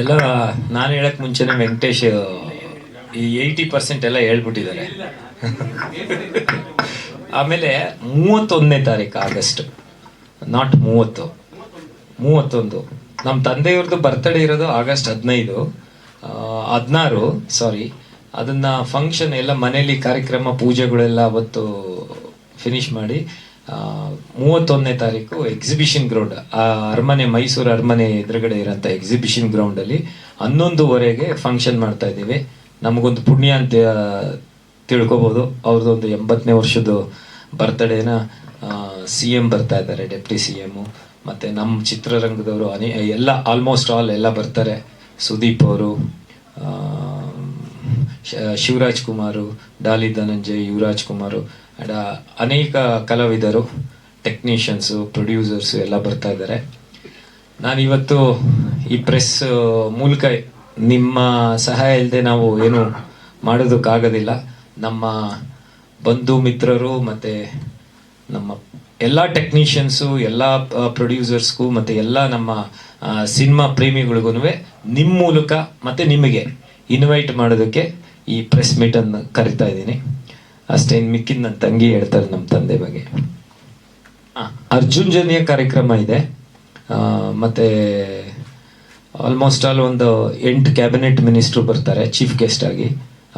ಎಲ್ಲ ನಾನು ಹೇಳಕ್ ಮುಂಚೆನೆ ವೆಂಕಟೇಶ್, ಈ ಏಯ್ಟಿ ಪರ್ಸೆಂಟ್ ಎಲ್ಲ ಹೇಳ್ಬಿಟ್ಟಿದ್ದಾರೆ. ಆಮೇಲೆ ಮೂವತ್ತೊಂದನೇ ತಾರೀಕು, ಆಗಸ್ಟ್. ನಾಟ್ ಮೂವತ್ತು. ಮೂವತ್ತೊಂದು. ನಮ್ಮ ತಂದೆಯವ್ರದ್ದು ಬರ್ತಡೇ ಇರೋದು ಆಗಸ್ಟ್ ಹದಿನೈದು. ಹದಿನಾರು ಸಾರಿ ಅದನ್ನು ಫಂಕ್ಷನ್ ಎಲ್ಲ ಮನೇಲಿ ಕಾರ್ಯಕ್ರಮ, ಪೂಜೆಗಳೆಲ್ಲ ಅವತ್ತು ಫಿನಿಶ್ ಮಾಡಿ ಮೂವತ್ತೊಂದನೇ ತಾರೀಕು ಎಕ್ಸಿಬಿಷನ್ ಗ್ರೌಂಡ್ ಆ, ಅರಮನೆ, ಮೈಸೂರು ಅರಮನೆ ಎದುರುಗಡೆ ಇರೋಂಥ ಎಕ್ಸಿಬಿಷನ್ ಗ್ರೌಂಡಲ್ಲಿ ಹನ್ನೊಂದುವರೆಗೆ ಫಂಕ್ಷನ್ ಮಾಡ್ತಾ ಇದ್ದೀವಿ. ನಮಗೊಂದು ಪುಣ್ಯ ಅಂತ ತಿಳ್ಕೊಬೋದು. ಅವ್ರದ್ದೊಂದು ಎಂಬತ್ತನೇ ವರ್ಷದ ಬರ್ತಡೇನ ಸಿ ಎಂ ಬರ್ತಾ ಇದ್ದಾರೆ ಡೆಪ್ಟಿ ಸಿ ಎಮ್ಮು ಮತ್ತು ನಮ್ಮ ಚಿತ್ರರಂಗದವರು ಅನಿ, ಎಲ್ಲ ಆಲ್ಮೋಸ್ಟ್ ಆಲ್ ಎಲ್ಲ ಬರ್ತಾರೆ. ಸುದೀಪ್ ಅವರು ಶಿವರಾಜ್ ಕುಮಾರು, ಡಾಲಿ ಧನಂಜಯ್, ಯುವರಾಜ್ ಕುಮಾರು. ಆ್ಯಂಡ್ ಅನೇಕ ಕಲಾವಿದರು ಟೆಕ್ನಿಷಿಯನ್ಸು ಪ್ರೊಡ್ಯೂಸರ್ಸು ಎಲ್ಲ ಬರ್ತಾ ಇದ್ದಾರೆ. ನಾನಿವತ್ತು ಈ ಪ್ರೆಸ್ ಮೂಲಕ ನಿಮ್ಮ ಸಹಾಯ ಇಲ್ಲದೆ ನಾವು ಏನು ಮಾಡೋದಕ್ಕಾಗೋದಿಲ್ಲ. ನಮ್ಮ ಬಂಧು ಮಿತ್ರರು ಮತ್ತು ನಮ್ಮ ಎಲ್ಲ ಟೆಕ್ನಿಷಿಯನ್ಸು ಎಲ್ಲ ಪ್ರೊಡ್ಯೂಸರ್ಸ್ಗೂ ಮತ್ತು ಎಲ್ಲ ನಮ್ಮ ಸಿನಿಮಾ ಪ್ರೇಮಿಗಳಿಗೂ ನಿಮ್ಮ ಮೂಲಕ ಮತ್ತು ನಿಮಗೆ ಇನ್ವೈಟ್ ಮಾಡೋದಕ್ಕೆ ಈ ಪ್ರೆಸ್ ಮೀಟನ್ನು ಕರಿತಾ ಇದ್ದೀನಿ. ಅಷ್ಟೇ ಮಿಕ್ಕಿದ ನನ್ನ ತಂಗಿ ಹೇಳ್ತಾರೆ ನಮ್ಮ ತಂದೆ ಬಗ್ಗೆ. ಅರ್ಜುನ್ ಜನಿಯ ಕಾರ್ಯಕ್ರಮ ಇದೆ. ಮತ್ತೆ ಆಲ್ಮೋಸ್ಟ್ ಆಲ್ ಒಂದು ಎಂಟು ಕ್ಯಾಬಿನೆಟ್ ಮಿನಿಸ್ಟ್ರು ಬರ್ತಾರೆ ಚೀಫ್ ಗೆಸ್ಟ್ ಆಗಿ.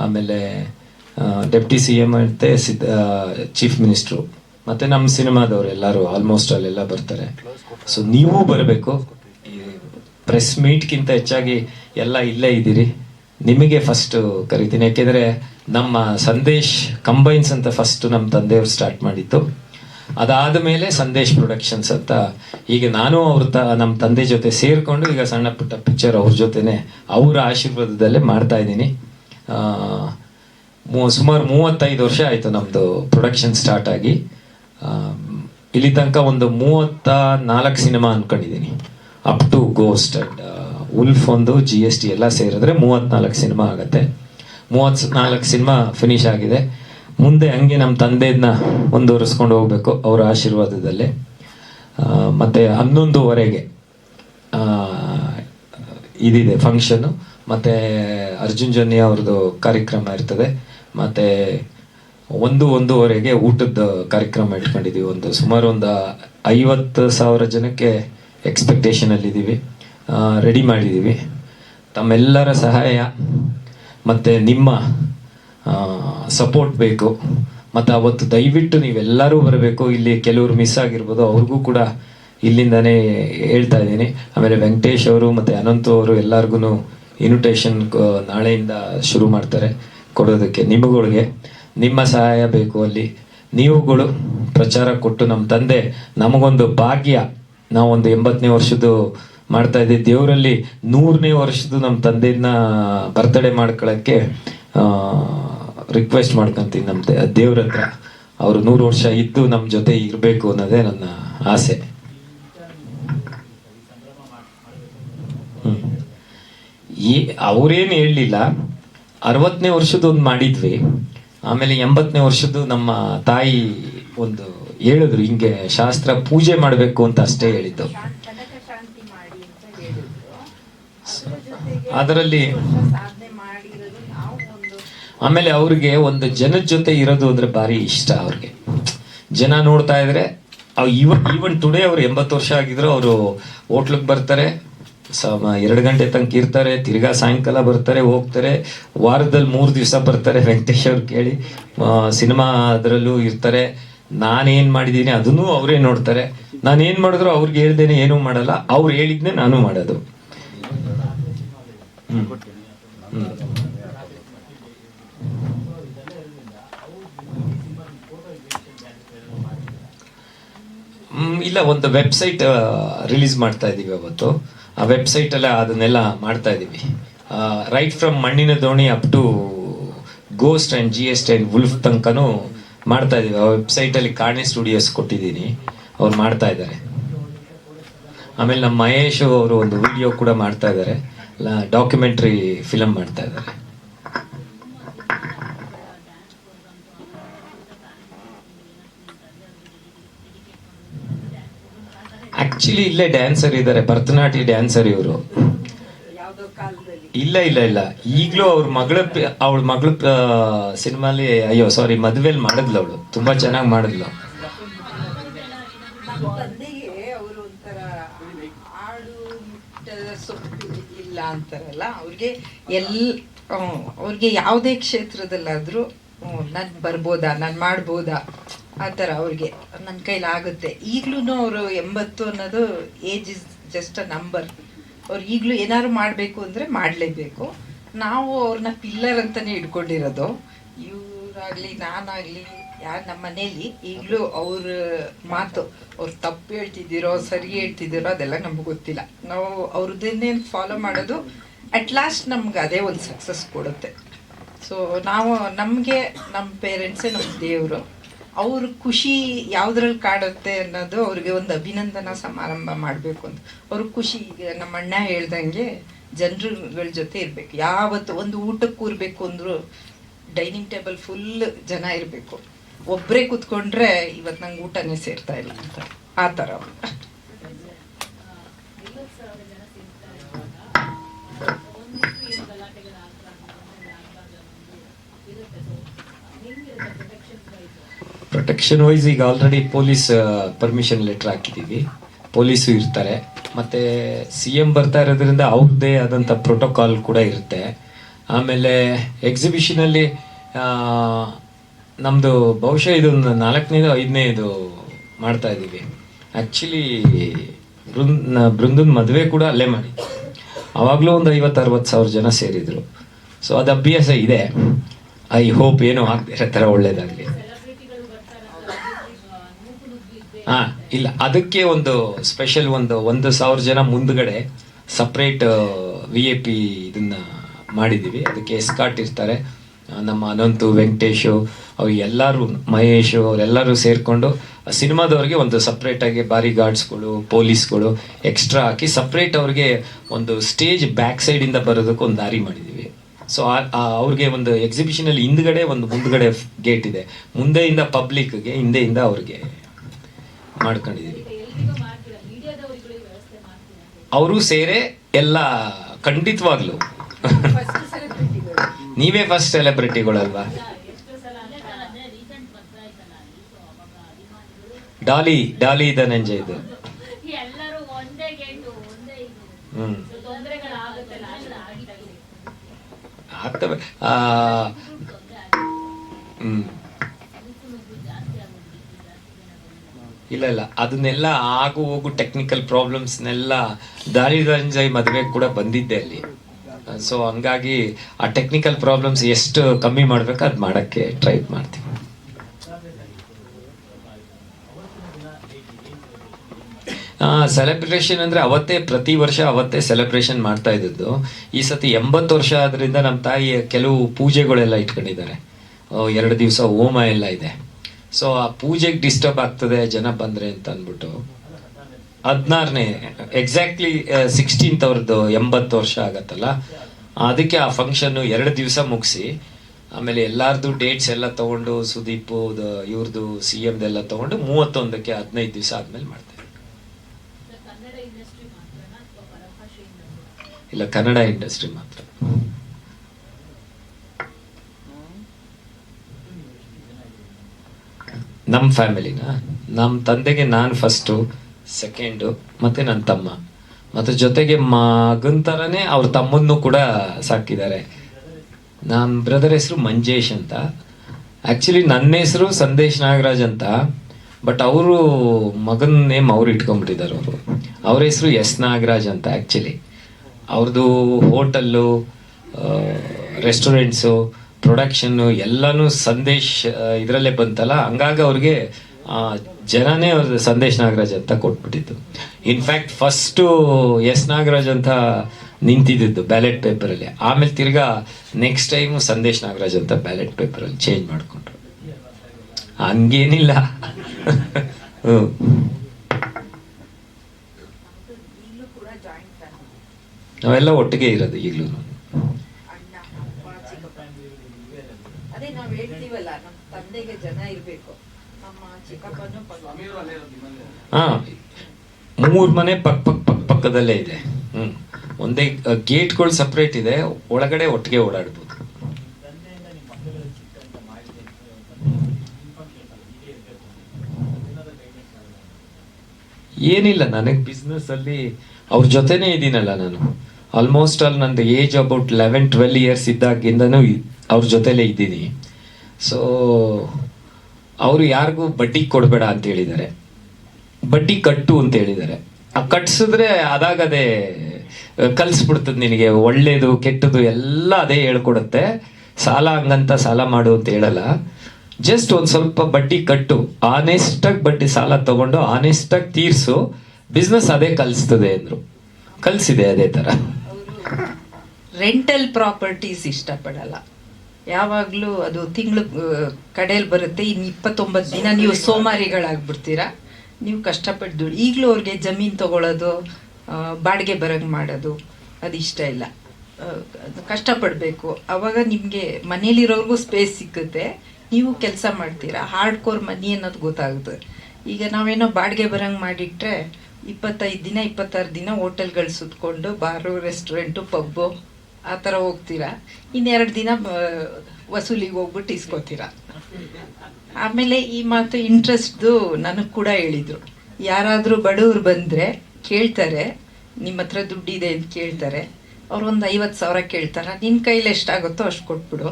ಆಮೇಲೆ ಡೆಪ್ಟಿ ಸಿ ಎಂ ಅಂತೆ ಸಿದ್ಧ ಚೀಫ್ ಮಿನಿಸ್ಟ್ರು ಮತ್ತೆ ನಮ್ಮ ಸಿನಿಮಾದವರು ಎಲ್ಲರೂ ಆಲ್ಮೋಸ್ಟ್ ಆಲ್ ಎಲ್ಲ ಬರ್ತಾರೆ. ಸೊ ನೀವು ಬರಬೇಕು. ಪ್ರೆಸ್ ಮೀಟ್ಗಿಂತ ಹೆಚ್ಚಾಗಿ ಎಲ್ಲ ಇಲ್ಲೇ ಇದ್ದೀರಿ. ನಿಮಗೆ ಫಸ್ಟ್ ಕರಿತೀನಿ. ಯಾಕೆಂದ್ರೆ ನಮ್ಮ ಸಂದೇಶ್ ಕಂಬೈನ್ಸ್ ಅಂತ ಫಸ್ಟ್ ನಮ್ಮ ತಂದೆಯವರು ಸ್ಟಾರ್ಟ್ ಮಾಡಿತ್ತು ಅದಾದ ಮೇಲೆ ಸಂದೇಶ್ ಪ್ರೊಡಕ್ಷನ್ಸ್ ಅಂತ ಈಗ ನಾನು ಅವ್ರ ತ ನಮ್ಮ ತಂದೆ ಜೊತೆ ಸೇರಿಕೊಂಡು ಈಗ ಸಣ್ಣ ಪುಟ್ಟ ಪಿಕ್ಚರ್ ಅವ್ರ ಜೊತೆನೆ ಅವರ ಆಶೀರ್ವಾದದಲ್ಲೇ ಮಾಡ್ತಾ ಇದ್ದೀನಿ. ಸುಮಾರು ಮೂವತ್ತೈದು ವರ್ಷ ಆಯಿತು ನಮ್ಮದು ಪ್ರೊಡಕ್ಷನ್ ಸ್ಟಾರ್ಟ್ ಆಗಿ. ಇಲ್ಲಿ ತನಕ ಒಂದು ಮೂವತ್ತ ನಾಲ್ಕು ಸಿನಿಮಾ ಅನ್ಕೊಂಡಿದ್ದೀನಿ. Up to ghost and wolf ಒಂದು ಜಿ ಎಸ್ ಟಿ ಎಲ್ಲ ಸೇರಿದ್ರೆ ಮೂವತ್ತ್ನಾಲ್ಕು ಸಿನಿಮಾ ಆಗುತ್ತೆ. ಮೂವತ್ ನಾಲ್ಕು ಸಿನಿಮಾ ಫಿನಿಶ್ ಆಗಿದೆ. ಮುಂದೆ ಹಂಗೆ ನಮ್ಮ ತಂದೆಯನ್ನ ಮುಂದುವರಿಸ್ಕೊಂಡು ಹೋಗ್ಬೇಕು, ಅವರ ಆಶೀರ್ವಾದದಲ್ಲಿ. ಮತ್ತೆ ಹನ್ನೊಂದುವರೆಗೆ ಇದಿದೆ ಫಂಕ್ಷನ್ನು ಮತ್ತೆ ಅರ್ಜುನ್ ಜನ್ಯ ಅವ್ರದ್ದು ಕಾರ್ಯಕ್ರಮ ಇರ್ತದೆ. ಮತ್ತೆ ಒಂದು ಒಂದೂವರೆಗೆ ಊಟದ ಕಾರ್ಯಕ್ರಮ ಇಟ್ಕೊಂಡಿದ್ದೀವಿ. ಒಂದು ಸುಮಾರು ಒಂದು ಐವತ್ತು ಸಾವಿರ ಜನಕ್ಕೆ ಎಕ್ಸ್ಪೆಕ್ಟೇಷನ್ ಅಲ್ಲಿ ಇದೀವಿ ರೆಡಿ ಮಾಡಿದೀವಿ ತಮ್ಮೆಲ್ಲರ ಸಹಾಯ ಮತ್ತೆ ನಿಮ್ಮ ಸಪೋರ್ಟ್ ಬೇಕು. ಮತ್ತು ಅವತ್ತು ದಯವಿಟ್ಟು ನೀವೆಲ್ಲರೂ ಬರಬೇಕು. ಇಲ್ಲಿ ಕೆಲವರು ಮಿಸ್ ಆಗಿರ್ಬೋದು, ಅವ್ರಿಗೂ ಕೂಡ ಇಲ್ಲಿಂದನೇ ಹೇಳ್ತಾ ಇದ್ದೀನಿ. ಆಮೇಲೆ ವೆಂಕಟೇಶ್ ಅವರು ಮತ್ತು ಅನಂತು ಅವರು ಎಲ್ಲರಿಗೂ ಇನ್ವಿಟೇಷನ್ ನಾಳೆಯಿಂದ ಶುರು ಮಾಡ್ತಾರೆ ಕೊಡೋದಕ್ಕೆ ನಿಮಗಳಿಗೆ. ನಿಮ್ಮ ಸಹಾಯ ಬೇಕು ಅಲ್ಲಿ. ನೀವುಗಳು ಪ್ರಚಾರ ಕೊಟ್ಟು ನಮ್ಮ ತಂದೆ, ನಮಗೊಂದು ಭಾಗ್ಯ. ನಾವೊಂದು ಎಂಬತ್ತನೇ ವರ್ಷದ್ದು ಮಾಡ್ತಾ ಇದ್ದೀವಿ ದೇವರಲ್ಲಿ ನೂರನೇ ವರ್ಷದ ನಮ್ಮ ತಂದೆಯನ್ನ ಬರ್ತಡೇ ಮಾಡ್ಕೊಳ್ಳೋಕ್ಕೆ ರಿಕ್ವೆಸ್ಟ್ ಮಾಡ್ಕೊಂತೀನಿ ನಮ್ಮ ದೇವ್ರ ಹತ್ರ. ಅವರು ನೂರು ವರ್ಷ ಇದ್ದು ನಮ್ಮ ಜೊತೆ ಇರಬೇಕು ಅನ್ನೋದೇ ನನ್ನ ಆಸೆ. ಈ, ಅವ್ರೇನು ಹೇಳಲಿಲ್ಲ. ಅರವತ್ತನೇ ವರ್ಷದೊಂದು ಮಾಡಿದ್ವಿ. ಆಮೇಲೆ ಎಂಬತ್ತನೇ ವರ್ಷದ್ದು ನಮ್ಮ ತಾಯಿ ಒಂದು ಹೇಳಿದ್ರು, ಹಿಂಗೆ ಶಾಸ್ತ್ರ ಪೂಜೆ ಮಾಡಬೇಕು ಅಂತ ಅಷ್ಟೇ ಹೇಳಿದ್ದು ಕನಕ ಶಾಂತಿ ಮಾಡಿ ಅಂತ ಹೇಳಿದ್ರು ಅದ್ರ ಜೊತೆಗೆ ಅದರಲ್ಲಿ ಆಮೇಲೆ ಅವ್ರಿಗೆ ಒಂದು ಜನದ ಜೊತೆ ಇರೋದು ಅಂದ್ರೆ ಭಾರಿ ಇಷ್ಟ ಅವ್ರಿಗೆ. ಜನ ನೋಡ್ತಾ ಇದ್ರೆ ಇವನ್ ಈವನ್ ಟುಡೇ ಅವ್ರು ಎಂಬತ್ತು ವರ್ಷ ಆಗಿದ್ರು, ಅವರು ಹೋಟ್ಲಿಗೆ ಬರ್ತಾರೆ ಎರಡು ಗಂಟೆ ತನಕ ಇರ್ತಾರೆ, ತಿರ್ಗಾ ಸಾಯಂಕಾಲ ಬರ್ತಾರೆ, ಹೋಗ್ತಾರೆ, ವಾರದಲ್ಲಿ ಮೂರು ದಿವಸ ಬರ್ತಾರೆ, ವೆಂಕಟೇಶ್ ಅವ್ರು ಕೇಳಿ ಸಿನಿಮಾ ಅದರಲ್ಲೂ ಇರ್ತಾರೆ. ನಾನೇನ್ ಮಾಡಿದ್ದೀನಿ ಅದನ್ನೂ ಅವರೇ ನೋಡ್ತಾರೆ. ನಾನು ಏನ್ ಮಾಡಿದ್ರು ಅವ್ರಿಗೆ ಹೇಳ್ದೇನೆ ಏನೂ ಮಾಡಲ್ಲ, ಅವ್ರು ಹೇಳಿದ್ನೆ ನಾನು ಮಾಡೋದು. ಇಲ್ಲ, ಒಂದು ವೆಬ್ಸೈಟ್ ರಿಲೀಸ್ ಮಾಡ್ತಾ ಇದೀವಿ ಅವತ್ತು. ಆ ವೆಬ್ಸೈಟ್ ಅದನ್ನೆಲ್ಲ ಮಾಡ್ತಾ ಇದೀವಿ. Right from Mannina Doni up to ghost and G S T wolf ತನಕನೂ ಮಾಡ್ತಾ ಇದೀವಿ. ಆ ವೆಬ್ಸೈಟ್ ಅಲ್ಲಿ ಕಾಣೆ ಸ್ಟುಡಿಯೋಸ್ ಕೊಟ್ಟಿದ್ದೀನಿ. ಅವ್ರು ಮಾಡ್ತಾ ಇದ್ದಾರೆ. ಆಮೇಲೆ ನಮ್ಮ ಮಹೇಶ್ ಅವರು ಒಂದು ವಿಡಿಯೋ ಕೂಡ ಮಾಡ್ತಾ ಇದ್ದಾರೆ. ಡಾಕ್ಯುಮೆಂಟ್ರಿ ಫಿಲಮ್ ಮಾಡ್ತಾ ಇದ್ದಾರೆ. ಆಕ್ಚುಲಿ ಇಲ್ಲೇ ಡ್ಯಾನ್ಸರ್ ಇದ್ದಾರೆ, ಭರತನಾಟ್ಯ ಡ್ಯಾನ್ಸರ್ ಇವರು. ಇಲ್ಲ ಇಲ್ಲ ಇಲ್ಲ. ಈಗಲೂ ಅವ್ರ ಮಗಳ ಅವಳ ಮಗಳ ಸಿನಿಮಾಲಿ, ಅಯ್ಯೋ ಸಾರಿ ಮದುವೆಲಿ ಮಾಡಿದ್ಲು ಅವಳು. ತುಂಬಾ ಚೆನ್ನಾಗಿ ಮಾಡಿದ್ಲು. ಅವ್ರಿಗೆ ಎಲ್ ಅವ್ರಿಗೆ ಯಾವುದೇ ಕ್ಷೇತ್ರದಲ್ಲಾದ್ರೂ ನಾನು ಬರ್ಬೋದಾ, ನಾನು ಮಾಡ್ಬೋದಾ, ಆ ಥರ ಅವ್ರಿಗೆ ನನ್ನ ಕೈಲಿ ಆಗುತ್ತೆ. ಈಗಲೂ ಅವರು ಎಂಬತ್ತು ಅನ್ನೋದು age is just a number ಅವ್ರು ಈಗಲೂ ಏನಾದ್ರು ಮಾಡಬೇಕು ಅಂದರೆ ಮಾಡಲೇಬೇಕು. ನಾವು ಅವ್ರನ್ನ ಪಿಲ್ಲರ್ ಅಂತಲೇ ಇಟ್ಕೊಂಡಿರೋದು. ಇವರಾಗಲಿ, ನಾನಾಗಲಿ, ಯಾರು ನಮ್ಮ ಮನೇಲಿ ಈಗಲೂ ಅವ್ರ ಮಾತು, ಅವ್ರು ತಪ್ಪು ಹೇಳ್ತಿದ್ದೀರೋ, ಸರಿ ಹೇಳ್ತಿದ್ದೀರೋ ಅದೆಲ್ಲ ನಮ್ಗೆ ಗೊತ್ತಿಲ್ಲ. ನಾವು ಅವ್ರದ್ದನ್ನೇನು ಫಾಲೋ ಮಾಡೋದು ಅಟ್ ಲಾಸ್ಟ್ ನಮ್ಗೆ ಅದೇ ಒಂದು ಸಕ್ಸಸ್ ಕೊಡುತ್ತೆ. ಸೊ ನಾವು ನಮಗೆ ನಮ್ಮ ಪೇರೆಂಟ್ಸೇ ನಮ್ಮ ದೇವರು, ಅವ್ರ ಖುಷಿ ಯಾವುದ್ರಲ್ಲಿ ಕಾಡುತ್ತೆ ಅನ್ನೋದು ಅವ್ರಿಗೆ ಒಂದು ಅಭಿನಂದನಾ ಸಮಾರಂಭ ಮಾಡಬೇಕು ಅಂತ. ಅವ್ರ ಖುಷಿ, ಈಗ ನಮ್ಮ ಅಣ್ಣ ಹೇಳ್ದಂಗೆ ಜನರುಗಳ ಜೊತೆ ಇರಬೇಕು. ಯಾವತ್ತು ಒಂದು ಊಟಕ್ಕೆ ಕೂರಬೇಕು ಅಂದ್ರು ಡೈನಿಂಗ್ ಟೇಬಲ್ ಫುಲ್ ಜನ ಇರಬೇಕು. ಒಬ್ಬರೇ ಕೂತ್ಕೊಂಡ್ರೆ ಇವತ್ತು ನಂಗೆ ಊಟನೇ ಸೇರ್ತಾ ಇಲ್ಲ ಅಂತ. ಆ ಥರ ಪ್ರೊಟೆಕ್ಷನ್ ವೈಸ್ ಈಗ ಆಲ್ರೆಡಿ ಪೊಲೀಸ್ ಪರ್ಮಿಷನ್ ಲೆಟರ್ ಹಾಕಿದ್ದೀವಿ. ಪೊಲೀಸು ಇರ್ತಾರೆ. ಮತ್ತೆ ಸಿ ಎಂ ಬರ್ತಾ ಇರೋದ್ರಿಂದ ಅವ್ರದ್ದೇ ಆದಂಥ ಪ್ರೋಟೋಕಾಲ್ ಕೂಡ ಇರುತ್ತೆ. ಆಮೇಲೆ ಎಕ್ಸಿಬಿಷನಲ್ಲಿ ನಮ್ಮದು ಬಹುಶಃ ಇದೊಂದು ನಾಲ್ಕನೇದು, ಐದನೇದು ಮಾಡ್ತಾ ಇದ್ದೀವಿ. ಆ್ಯಕ್ಚುಲಿ ಬೃಂದ್ ಬೃಂದನ್ ಮದುವೆ ಕೂಡ ಅಲ್ಲೇ ಮಾಡಿ. ಅವಾಗಲೂ ಒಂದು ಐವತ್ತು ಅರವತ್ತು ಸಾವಿರ ಜನ ಸೇರಿದ್ರು. ಸೊ ಅದು ಅಭ್ಯಾಸ ಇದೆ. ಐ ಹೋಪ್ ಏನೋ ಆಗದೆ ಇರೋ ಥರ ಒಳ್ಳೇದಾಗಲಿ. ಇಲ್ಲ, ಅದಕ್ಕೆ ಒಂದು ಸ್ಪೆಷಲ್ ಒಂದು ಒಂದು ಸಾವಿರ ಜನ ಮುಂದ್ಗಡೆ ಸಪ್ರೇಟ್ ವಿ ಎ ಪಿ ಇದನ್ನ ಮಾಡಿದೀವಿ ಅದಕ್ಕೆ ಎಸ್ಕಾಟ್ ಇರ್ತಾರೆ. ನಮ್ಮ ಅನಂತು, ವೆಂಕಟೇಶು, ಅವ್ರು ಎಲ್ಲರೂ, ಮಹೇಶು, ಅವರೆಲ್ಲರೂ ಸೇರಿಕೊಂಡು ಸಿನಿಮಾದವ್ರಿಗೆ ಒಂದು ಸಪ್ರೇಟಾಗಿ ಬಾರಿ ಗಾರ್ಡ್ಸ್ಗಳು ಪೊಲೀಸ್ಗಳು ಎಕ್ಸ್ಟ್ರಾ ಹಾಕಿ ಸಪ್ರೇಟ್ ಅವ್ರಿಗೆ ಒಂದು ಸ್ಟೇಜ್ ಬ್ಯಾಕ್ ಸೈಡಿಂದ ಬರೋದಕ್ಕೆ ಒಂದು ದಾರಿ ಮಾಡಿದ್ದೀವಿ. ಸೊ ಅವ್ರಿಗೆ ಒಂದು ಎಕ್ಸಿಬಿಷನ್ ಅಲ್ಲಿ ಹಿಂದ್ಗಡೆ ಒಂದು ಮುಂದ್ಗಡೆ ಗೇಟ್ ಇದೆ. ಮುಂದೆಯಿಂದ ಪಬ್ಲಿಕ್ಗೆ ಹಿಂದೆಯಿಂದ ಅವ್ರಿಗೆ. ಮಾಡ್ಕೊಂಡಿದೀವಿ. ಅವರು ಸೇರೆ ಎಲ್ಲ ಖಂಡಿತವಾಗ್ಲು. ನೀವೇ ಫಸ್ಟ್ ಸೆಲೆಬ್ರಿಟಿಗಳಲ್ವಾ ಡಾಲಿ ಡಾಲಿ ಧನಂಜಯ್ ಇದು. ಹ್ಮ್. ಆಗ್ತವೆ. ಹ್ಮ್. ಇಲ್ಲ ಇಲ್ಲ. ಅದನ್ನೆಲ್ಲ ಆಗು ಹೋಗು ಟೆಕ್ನಿಕಲ್ ಪ್ರಾಬ್ಲಮ್ಸ್ನೆಲ್ಲ ದಾರಿ ರಂಜಯ್ ಮದುವೆ ಕೂಡ ಬಂದಿದ್ದೆ ಅಲ್ಲಿ. ಸೊ ಹಂಗಾಗಿ ಆ ಟೆಕ್ನಿಕಲ್ ಪ್ರಾಬ್ಲಮ್ಸ್ ಎಷ್ಟು ಕಮ್ಮಿ ಮಾಡ್ಬೇಕು ಅದು ಮಾಡಕ್ಕೆ ಟ್ರೈ ಮಾಡ್ತೀವಿ. ಸೆಲೆಬ್ರೇಷನ್ ಅಂದ್ರೆ ಅವತ್ತೇ, ಪ್ರತಿ ವರ್ಷ ಅವತ್ತೇ ಸೆಲೆಬ್ರೇಷನ್ ಮಾಡ್ತಾ ಇದ್ದದ್ದು. ಈ ಸತಿ ಎಂಬತ್ತು ವರ್ಷ ಆದ್ರಿಂದ ನಮ್ಮ ತಾಯಿ ಕೆಲವು ಪೂಜೆಗಳೆಲ್ಲ ಇಟ್ಕೊಂಡಿದ್ದಾರೆ. ಎರಡು ದಿವಸ ಹೋಮ ಎಲ್ಲ ಇದೆ. ಸೊ ಆ ಪೂಜೆಗೆ ಡಿಸ್ಟರ್ಬ್ ಆಗ್ತದೆ ಜನ ಬಂದ್ರೆ ಅಂತ ಅಂದ್ಬಿಟ್ಟು. ಹದಿನಾರನೇ ಎಕ್ಸಾಕ್ಟ್ಲಿ ಸಿಕ್ಸ್ಟೀನ್ತ್ ಅವ್ರದ್ದು ಎಂಬತ್ತು ವರ್ಷ ಆಗತ್ತಲ್ಲ? ಅದಕ್ಕೆ ಆ ಫಂಕ್ಷನ್ ಎರಡು ದಿವಸ ಮುಗಿಸಿ ಆಮೇಲೆ ಎಲ್ಲಾರ್ದು ಡೇಟ್ಸ್ ಎಲ್ಲ ತಗೊಂಡು ಸುದೀಪ್ ಇವ್ರದ್ದು ಸಿ ಎಮ್ದೆಲ್ಲ ತಗೊಂಡು ಮೂವತ್ತೊಂದಕ್ಕೆ ಹದಿನೈದು ದಿವಸ ಆದ್ಮೇಲೆ ಮಾಡ್ತೇವೆ? ಇಲ್ಲ ಕನ್ನಡ ಇಂಡಸ್ಟ್ರಿ ಮಾತ್ರ. ನಮ್ಮ ಫ್ಯಾಮಿಲಿನ ನಮ್ಮ ತಂದೆಗೆ ನಾನು ಫಸ್ಟು ಸೆಕೆಂಡು ಮತ್ತು ನನ್ನ ತಮ್ಮ. ಮತ್ತು ಜೊತೆಗೆ ಮಗನ ಥರನೇ ಅವ್ರ ತಮ್ಮನ್ನು ಕೂಡ ಸಾಕಿದ್ದಾರೆ. ನಮ್ಮ ಬ್ರದರ್ ಹೆಸರು ಮಂಜೇಶ್ ಅಂತ. ಆ್ಯಕ್ಚುಲಿ ನನ್ನ ಹೆಸರು ಸಂದೇಶ್ ನಾಗರಾಜ್ ಅಂತ. ಬಟ್ ಅವರು ಮಗನ ನೇಮ್ ಅವ್ರು ಇಟ್ಕೊಂಡ್ಬಿಟ್ಟಿದ್ದಾರೆ ಅವರು. ಅವ್ರ ಹೆಸರು ಎಸ್ ನಾಗರಾಜ್ ಅಂತ ಆ್ಯಕ್ಚುಲಿ ಅವ್ರದ್ದು ಹೋಟಲ್ಲು ರೆಸ್ಟೋರೆಂಟ್ಸು ಪ್ರೊಡಕ್ಷನ್ನು ಎಲ್ಲನೂ ಸಂದೇಶ್ ಇದರಲ್ಲೇ ಬಂತಲ್ಲ? ಹಂಗಾಗಿ ಅವ್ರಿಗೆ ಜನನೇ ಅವ್ರ ಸಂದೇಶ್ ನಾಗರಾಜ್ ಅಂತ ಕೊಟ್ಬಿಟ್ಟಿದ್ದು. In fact first S Nagaraj ಅಂತ ನಿಂತಿದ್ದು ಬ್ಯಾಲೆಟ್ ಪೇಪರಲ್ಲಿ ಆಮೇಲೆ ತಿರ್ಗಾ ನೆಕ್ಸ್ಟ್ ಟೈಮು ಸಂದೇಶ್ ನಾಗರಾಜ್ ಅಂತ ಬ್ಯಾಲೆಟ್ ಪೇಪರಲ್ಲಿ ಚೇಂಜ್ ಮಾಡಿಕೊಂಡ್ರು. ಹಂಗೇನಿಲ್ಲ. ಹ್ಞೂ ನಾವೆಲ್ಲ ಒಟ್ಟಿಗೆ ಇರೋದು ಈಗಲೂ ಅಣ್ಣ ಅಪ್ಪ ಚಿಕ್ಕಪ್ಪ ಅದೇ ನಾವ್ ಹೇಳ್ತೀವಲ್ಲ ನಮ್ಮ ತಂದೆಗೆ ಹಾ. ಮೂರ್ ಮನೆ ಪಕ್ ಪಕ್ ಪಕ್ ಪಕ್ಕದಲ್ಲೇ ಇದೆ. ಹ್ಮ್. ಒಂದೇ ಗೇಟ್ಗಳು ಸಪ್ರೇಟ್ ಇದೆ. ಒಳಗಡೆ ಒಟ್ಟಿಗೆ ಓಡಾಡ್ಬೋದು. ಏನಿಲ್ಲ, ನನಗೆ ಬಿಸ್ನೆಸ್ ಅಲ್ಲಿ ಅವ್ರ ಜೊತೆನೇ ಇದ್ದೀನಲ್ಲ ನಾನು. ಆಲ್ಮೋಸ್ಟ್ ಆಲ್ ನಂದು age about eleven twelve years ಇದ್ದಾಗಿಂದನೂ ಅವ್ರ ಜೊತೆಲೇ ಇದ್ದೀನಿ. ಸೊ ಅವರು ಯಾರಿಗೂ ಬಡ್ಡಿ ಕೊಡಬೇಡ ಅಂತ ಹೇಳಿದ್ದಾರೆ. ಬಡ್ಡಿ ಕಟ್ಟು ಅಂತ ಹೇಳಿದ್ದಾರೆ. ಆ ಕಟ್ಸಿದ್ರೆ ಅದಾಗದೇ ಕಲಿಸ್ಬಿಡ್ತದೆ ನಿನಗೆ, ಒಳ್ಳೇದು ಕೆಟ್ಟದು ಎಲ್ಲ ಅದೇ ಹೇಳ್ಕೊಡುತ್ತೆ. ಸಾಲ ಹಂಗಂತ ಸಾಲ ಮಾಡು ಅಂತ ಹೇಳಲ್ಲ. ಜಸ್ಟ್ ಒಂದು ಸ್ವಲ್ಪ ಬಡ್ಡಿ ಕಟ್ಟು ಆನೆಸ್ಟಾಗಿ ಬಡ್ಡಿ ಸಾಲ ತಗೊಂಡು ಆನೆಸ್ಟಾಗಿ ತೀರ್ಸು ಬಿಸ್ನೆಸ್ ಅದೇ ಕಲಿಸ್ತದೆ ಅಂದ್ರು. ಕಲಿಸಿದೆ ಅದೇ ಥರ ರೆಂಟಲ್ ಪ್ರಾಪರ್ಟೀಸ್ ಇಷ್ಟಪಡಲ್ಲ. ಯಾವಾಗಲೂ ಅದು ತಿಂಗಳು ಕಡೆಯಲ್ಲಿ ಬರುತ್ತೆ, ಇನ್ನು ಇಪ್ಪತ್ತೊಂಬತ್ತು ದಿನ ನೀವು ಸೋಮಾರಿಗಳಾಗ್ಬಿಡ್ತೀರಾ? ನೀವು ಕಷ್ಟಪಟ್ಟು ದುಡ್ಡು ಈಗಲೂ ಅವ್ರಿಗೆ ಜಮೀನು ತಗೊಳ್ಳೋದು ಬಾಡಿಗೆ ಬರಂಗೆ ಮಾಡೋದು, ಅದು ಇಷ್ಟ ಇಲ್ಲ. ಕಷ್ಟಪಡಬೇಕು. ಅವಾಗ ನಿಮಗೆ ಮನೇಲಿರೋರ್ಗೂ ಸ್ಪೇಸ್ ಸಿಕ್ಕುತ್ತೆ, ನೀವು ಕೆಲಸ ಮಾಡ್ತೀರಾ? ಹಾರ್ಡ್ ಕೋರ್ ಮನಿ ಅನ್ನೋದು ಗೊತ್ತಾಗುತ್ತೆ. ಈಗ ನಾವೇನೋ ಬಾಡಿಗೆ ಬರಂಗೆ ಮಾಡಿಟ್ರೆ, ಇಪ್ಪತ್ತೈದು ದಿನ, ಇಪ್ಪತ್ತಾರು ದಿನ ಹೋಟೆಲ್ಗಳು ಸುತ್ಕೊಂಡು, ಬಾರು ರೆಸ್ಟೋರೆಂಟು ಪಬ್ಬು ಆ ಥರ ಹೋಗ್ತೀರಾ? ಇನ್ನೆರಡು ದಿನ ವಸೂಲಿಗೆ ಹೋಗ್ಬಿಟ್ಟು ಇಸ್ಕೋತೀರಾ? ಆಮೇಲೆ ಈ ಮಾತು ಇಂಟ್ರೆಸ್ಟ್ದು ನನಗೆ ಕೂಡ ಹೇಳಿದರು. ಯಾರಾದರೂ ಬಡವ್ರು ಬಂದರೆ ಕೇಳ್ತಾರೆ, ನಿಮ್ಮ ಹತ್ರ ದುಡ್ಡಿದೆ ಅಂತ ಕೇಳ್ತಾರೆ. ಅವ್ರು ಒಂದು ಐವತ್ತು ಸಾವಿರ ಕೇಳ್ತಾರೆ. ನಿನ್ನ ಕೈಲಿ ಎಷ್ಟಾಗುತ್ತೋ ಅಷ್ಟು ಕೊಟ್ಬಿಡು.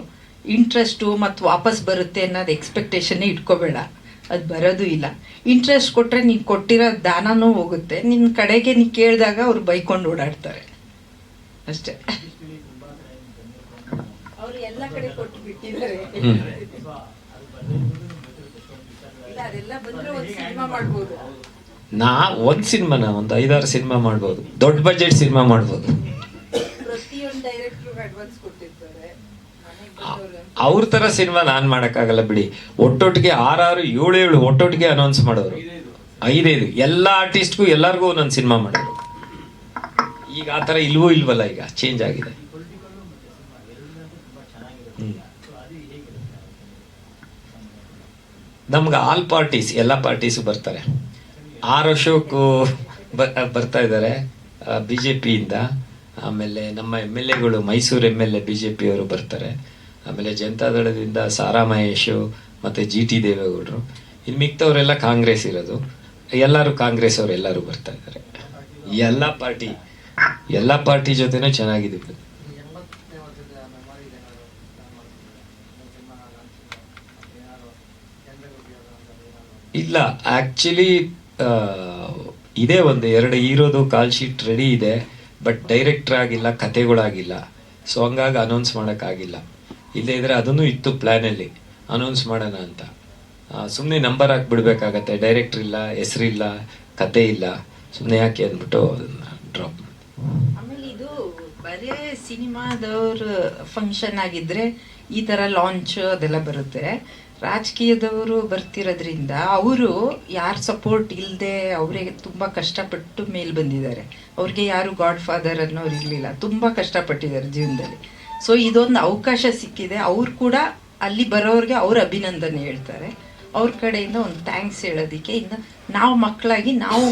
ಇಂಟ್ರೆಸ್ಟು ಮತ್ತು ವಾಪಸ್ ಬರುತ್ತೆ ಅನ್ನೋದು ಎಕ್ಸ್ಪೆಕ್ಟೇಷನ್ನೇ ಇಟ್ಕೋಬೇಡ. ಅದು ಬರೋದು ಇಲ್ಲ. ಇಂಟ್ರೆಸ್ಟ್ ಕೊಟ್ಟರೆ ನೀನು ಕೊಟ್ಟಿರೋ ದಾನನೂ ಹೋಗುತ್ತೆ. ನಿನ್ನ ಕಡೆಗೆ ನೀನು ಕೇಳಿದಾಗ ಅವ್ರು ಬೈಕೊಂಡು ಓಡಾಡ್ತಾರೆ. ಅಷ್ಟೇ. ಎಲ್ಲ ಕಡೆ ಕೊಟ್ಟು ಬಿಟ್ಟಿದ್ದಾರೆ. ಹ್ಮ್. ಇಲ್ಲ ಅದೆಲ್ಲ ಬಂದ್ರೆ ಒಂದು ಸಿನಿಮಾ ಮಾಡ್ಬೋದು. ನಾ ಒಂದ್ ಸಿನಿಮಾನ ಒಂದು ಐದಾರು ಸಿನಿಮಾ ಮಾಡ್ಬೋದು. ದೊಡ್ಡ ಬಜೆಟ್ ಸಿನಿಮಾ ಮಾಡ್ಬೋದು. ಪ್ರತಿಯೊಂದು ಡೈರೆಕ್ಟ್ರು ಅಡ್ವಾನ್ಸ್ ಕೊಟ್ಟಿರ್ತಾರೆ. ಮನೆಗೆ ಅವ್ರ ತರ ಸಿನಿಮಾ ನಾನ್ ಮಾಡಕ್ಕಾಗಲ್ಲ ಬಿಡಿ. ಒಟ್ಟೊಟ್ಟಿಗೆ ಆರಾರು ಏಳು ಏಳು ಒಟ್ಟೊಟ್ಟಿಗೆ ಅನೌನ್ಸ್ ಮಾಡೋರು. ಐದೈದು. ಎಲ್ಲ ಆರ್ಟಿಸ್ಟ್ಗೂ ಎಲ್ಲರಿಗೂ ಒಂದೊಂದು ಸಿನಿಮಾ ಮಾಡೋರು. ಈಗ ಆ ಥರ ಇಲ್ವೋ ಇಲ್ವಲ್ಲ ಈಗ? ಚೇಂಜ್ ಆಗಿದೆ ಹ್ಮ್. ನಮ್ಗೆ ಆಲ್ ಪಾರ್ಟೀಸ್ ಎಲ್ಲ ಪಾರ್ಟೀಸು ಬರ್ತಾರೆ. ಆರ್ ಅಶೋಕ್ ಬರ್ತಾ ಇದ್ದಾರೆ ಬಿ ಜೆ ಪಿಯಿಂದ ಆಮೇಲೆ ನಮ್ಮ ಎಂ ಎಲ್ ಎಗಳು, Mysuru M L A B J ಪಿಯವರು ಬರ್ತಾರೆ. ಆಮೇಲೆ ಜನತಾದಳದಿಂದ ಸಾರಾ ಮಹೇಶು ಮತ್ತು ಜಿ ಟಿ ದೇವೇಗೌಡರು. ಇನ್ನು ಮಿಕ್ತವರೆಲ್ಲ ಕಾಂಗ್ರೆಸ್ ಇರೋದು. ಎಲ್ಲರೂ ಕಾಂಗ್ರೆಸ್ ಅವರು ಎಲ್ಲರೂ ಬರ್ತಾ ಇದ್ದಾರೆ. ಎಲ್ಲ ಪಾರ್ಟಿ ಎಲ್ಲ ಪಾರ್ಟಿ ಜೊತೆನೂ ಚೆನ್ನಾಗಿದ್ದೀವಿ ಇಲ್ಲ ಆಕ್ಚುಲಿ ಇದೆ ಒಂದು ಎರಡು ಹೀರೋದು ಕಾಲ್ ಶೀಟ್ ರೆಡಿ ಇದೆ ಬಟ್ ಡೈರೆಕ್ಟರ್ ಆಗಿಲ್ಲ ಕತೆಗಳಾಗಿಲ್ಲ ಸೊ ಹಂಗಾಗಿ ಅನೌನ್ಸ್ ಮಾಡೋಕ್ಕಾಗಿಲ್ಲ. ಇಲ್ಲದೇ ಇದ್ರೆ ಅದನ್ನು ಇತ್ತು ಪ್ಲ್ಯಾನಲ್ಲಿ ಅನೌನ್ಸ್ ಮಾಡೋಣ ಅಂತ. ಸುಮ್ಮನೆ ನಂಬರ್ ಹಾಕಿ ಬಿಡಬೇಕಾಗತ್ತೆ ಡೈರೆಕ್ಟರ್ ಇಲ್ಲ ಹೆಸರಿಲ್ಲ ಕತೆ ಇಲ್ಲ. ಸುಮ್ಮನೆ ಯಾಕೆ ಅಂದ್ಬಿಟ್ಟು ಡ್ರಾಪ್ ಆಮೇಲೆ ಇದು ಬರೇ ಸಿನಿಮಾದವ್ರ ಫಂಕ್ಷನ್ ಆಗಿದ್ರೆ ಈ ತರ ಲಾಂಚ್ ಅದೆಲ್ಲ ಬರುತ್ತೆ. ರಾಜಕೀಯದವರು ಬರ್ತಿರೋದ್ರಿಂದ ಅವರು ಯಾರ ಸಪೋರ್ಟ್ ಇಲ್ಲದೆ ಅವರಿಗೆ ತುಂಬ ಕಷ್ಟಪಟ್ಟು ಮೇಲ್ ಬಂದಿದ್ದಾರೆ. ಅವ್ರಿಗೆ ಯಾರು ಗಾಡ್ ಫಾದರ್ ಅನ್ನೋರು ಇರಲಿಲ್ಲ. ತುಂಬ ಕಷ್ಟಪಟ್ಟಿದ್ದಾರೆ ಜೀವನದಲ್ಲಿ. ಸೊ ಇದೊಂದು ಅವಕಾಶ ಸಿಕ್ಕಿದೆ. ಅವ್ರು ಕೂಡ ಅಲ್ಲಿ ಬರೋರಿಗೆ ಅವ್ರ ಅಭಿನಂದನೆ ಹೇಳ್ತಾರೆ. ಅವ್ರ ಕಡೆಯಿಂದ ಒಂದು ಥ್ಯಾಂಕ್ಸ್ ಹೇಳೋದಕ್ಕೆ ಇನ್ನು ನಾವು ಮಕ್ಕಳಾಗಿ ನಾವು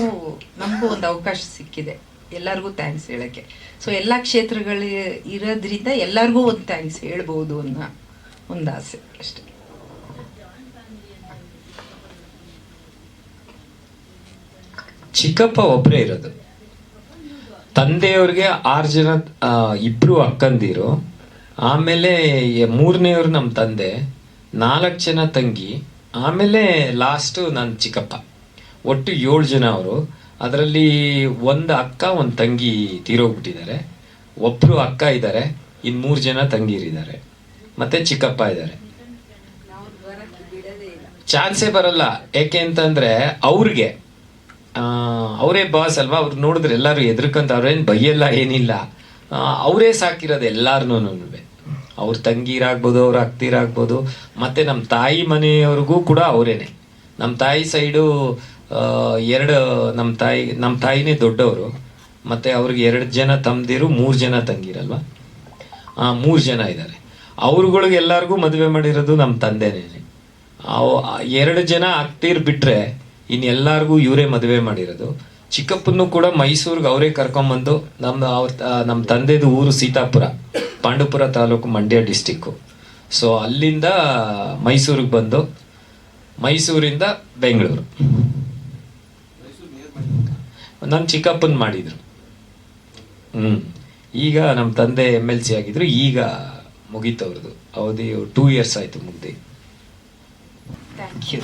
ನಮಗೂ ಒಂದು ಅವಕಾಶ ಸಿಕ್ಕಿದೆ. ಎಲ್ಲರಿಗೂ ಥ್ಯಾಂಕ್ಸ್ ಹೇಳೋಕ್ಕೆ. ಸೊ ಎಲ್ಲ ಕ್ಷೇತ್ರಗಳು ಇರೋದ್ರಿಂದ ಎಲ್ಲರಿಗೂ ಒಂದು ಥ್ಯಾಂಕ್ಸ್ ಹೇಳ್ಬೋದು ಅನ್ನೋ ಒಂದು ಆಸೆ ಅಷ್ಟೇ. ಚಿಕ್ಕಪ್ಪ ಒಬ್ಬರೇ ಇರೋದು. ತಂದೆಯವ್ರಿಗೆ ಆರು ಜನ ಇಬ್ಬರು ಅಕ್ಕಂದಿರು. ಆಮೇಲೆ ಮೂರನೇವ್ರು ನಮ್ಮ ತಂದೆ ನಾಲ್ಕು ಜನ ತಂಗಿ ಆಮೇಲೆ ಲಾಸ್ಟು ನನ್ನ ಚಿಕ್ಕಪ್ಪ. ಒಟ್ಟು ಏಳು ಜನ ಅವರು. ಅದರಲ್ಲಿ ಒಂದು ಅಕ್ಕ ಒಂದು ತಂಗಿ ತೀರೋಗ್ಬಿಟ್ಟಿದ್ದಾರೆ. ಒಬ್ರು ಅಕ್ಕ ಇದ್ದಾರೆ ಇನ್ನು ಮೂರು ಜನ ತಂಗಿರಿದ್ದಾರೆ. ಮತ್ತು ಚಿಕ್ಕಪ್ಪ ಇದ್ದಾರೆ. ಚಾನ್ಸೇ ಬರಲ್ಲ. ಯಾಕೆ ಅಂತಂದರೆ ಅವ್ರಿಗೆ ಅವರೇ ಬಾಸ್ ಅಲ್ವಾ? ಅವ್ರು ನೋಡಿದ್ರೆ ಎಲ್ಲರೂ ಎದ್ರಕಂತ ಅವ್ರೇನು ಬೈಯಲ್ಲ, ಏನಿಲ್ಲ. ಅವರೇ ಸಾಕಿರೋದು ಎಲ್ಲಾರನೂ ಅವ್ರ ತಂಗಿರಾಗ್ಬೋದು, ಅವ್ರ ಅಕ್ತಿರಾಗ್ಬೋದು ಮತ್ತೆ ನಮ್ಮ ತಾಯಿ ಮನೆಯವ್ರಿಗೂ ಕೂಡ ಅವರೇನೆ. ನಮ್ಮ ತಾಯಿ ಸೈಡು ಎರಡು ನಮ್ಮ ತಾಯಿ ನಮ್ಮ ತಾಯಿನೇ ದೊಡ್ಡವರು. ಮತ್ತೆ ಅವ್ರಿಗೆ ಎರಡು ಜನ ತಮ್ಮದಿರು ಮೂರು ಜನ ತಂಗಿರಲ್ವ? ಮೂರು ಜನ ಇದ್ದಾರೆ. ಅವ್ರುಗಳಿಗೆ ಎಲ್ಲರಿಗೂ ಮದುವೆ ಮಾಡಿರೋದು ನಮ್ಮ ತಂದೆನೇ ಎರಡು ಜನ ಅಕ್ತಿರ್ ಬಿಟ್ರೆ ಇನ್ ಎಲ್ಲಾರ್ಗೂ ಇವರೇ ಮದುವೆ ಮಾಡಿರೋದು. ಚಿಕ್ಕಪ್ಪನ್ನು ಕೂಡ ಮೈಸೂರಿಗೆ ಅವರೇ ಕರ್ಕೊಂಬಂದು ನಮ್ಮ ಅವ್ರ ನಮ್ಮ ತಂದೆದು ಊರು ಸೀತಾಪುರ, ಪಾಂಡುಪುರ ತಾಲೂಕು ಮಂಡ್ಯ ಡಿಸ್ಟಿಕ್ಕು ಸೊ ಅಲ್ಲಿಂದ ಮೈಸೂರಿಗೆ ಬಂದು ಮೈಸೂರಿಂದ ಬೆಂಗಳೂರು. ನನ್ನ ಚಿಕ್ಕಪ್ಪನ ಮಾಡಿದರು. ಹ್ಞೂ ಈಗ ನಮ್ಮ ತಂದೆ ಎಂ ಎಲ್ ಸಿ ಆಗಿದ್ರು, ಈಗ ಮುಗೀತು ಅವ್ರದ್ದು ಅವಧಿ ಟೂ ಇಯರ್ಸ್ ಆಯಿತು ಮುಗ್ದು. Thank you